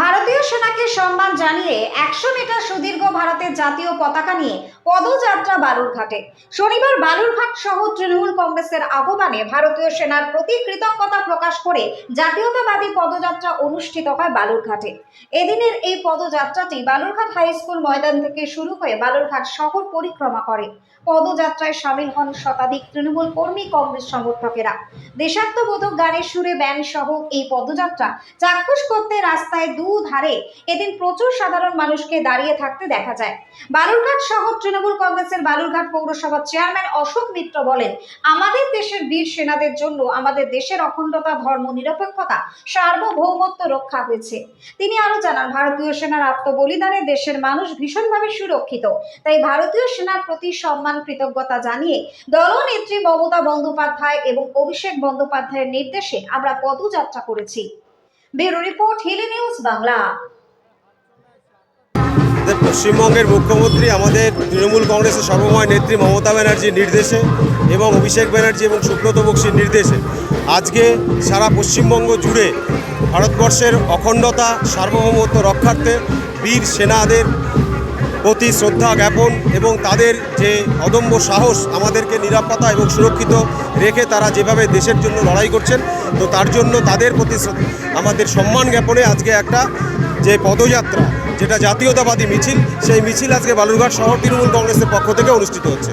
ভারতীয় সেনাকে সম্মান জানিয়ে একশো মিটার সুদীর্ঘ ভারতের জাতীয় পতাকা নিয়ে পদযাত্রা বালুরঘাটে। শনিবার বালুরঘাট সহ তৃণমূল কংগ্রেসের আহ্বানে ভারতীয় সেনার প্রতি কৃতজ্ঞতা প্রকাশ করে জাতীয়তাবাদী পদযাত্রা অনুষ্ঠিত হয় বালুরঘাটে। এদিনের এই পদযাত্রাটি বালুরঘাট হাই স্কুল ময়দান থেকে শুরু হয়ে বালুরঘাট শহর পরিক্রমা করে। পদযাত্রায় সামিল হন শতাধিক তৃণমূল কর্মী কংগ্রেস সমর্থকেরা। দেশাত্মবোধক গানের সুরে ব্যান্ড সহ এই পদযাত্রা চাক্ষুষ করতে রাস্তায় দুধারে এদিন প্রচুর সাধারণ মানুষকে দাঁড়িয়ে থাকতে দেখা যায়। বালুরঘাট শহর তৃণমূল কংগ্রেসের বালুরঘাট পৌরসভার চেয়ারম্যান অশোক মিত্র বলেন, আমাদের দেশের বীর সেনাদের জন্য আমাদের দেশের অখণ্ডতা, ধর্ম, নিরপেক্ষতা সার্বভৌমত্ব রক্ষা হয়েছে। তিনি আরও জানান, ভারতীয় সেনার আত্মবলিদানে দেশের মানুষ ভীষণভাবে সুরক্ষিত। তাই ভারতীয় সেনার প্রতি সম্মান, কৃতজ্ঞতা জানিয়ে দলনেত্রী মমতা বন্দ্যোপাধ্যায় এবং অভিষেক বন্দ্যোপাধ্যায়ের নির্দেশে আমরা পদযাত্রা করেছি। Bureau report Hili news Bangla. পশ্চিমবঙ্গের মুখ্যমন্ত্রী আমাদের তৃণমূল কংগ্রেসের সর্বময় নেত্রী মমতা ব্যানার্জির নির্দেশে এবং অভিষেক ব্যানার্জি এবং সুব্রত বক্সির নির্দেশে আজকে সারা পশ্চিমবঙ্গ জুড়ে ভারতবর্ষের অখণ্ডতা, সার্বভৌমত্ব রক্ষার্থে বীর সেনাদের প্রতি শ্রদ্ধা জ্ঞাপন এবং তাদের যে অদম্য সাহস আমাদেরকে নিরাপত্তা এবং সুরক্ষিত রেখে তারা যেভাবে দেশের জন্য লড়াই করছেন, তো তার জন্য তাদের প্রতি আমাদের সম্মান জ্ঞাপনে আজকে একটা যে পদযাত্রা, যেটা জাতীয়তাবাদী মিছিল, সেই মিছিল আজকে বালুরঘাট শহর তৃণমূল কংগ্রেসের পক্ষ থেকে অনুষ্ঠিত হচ্ছে।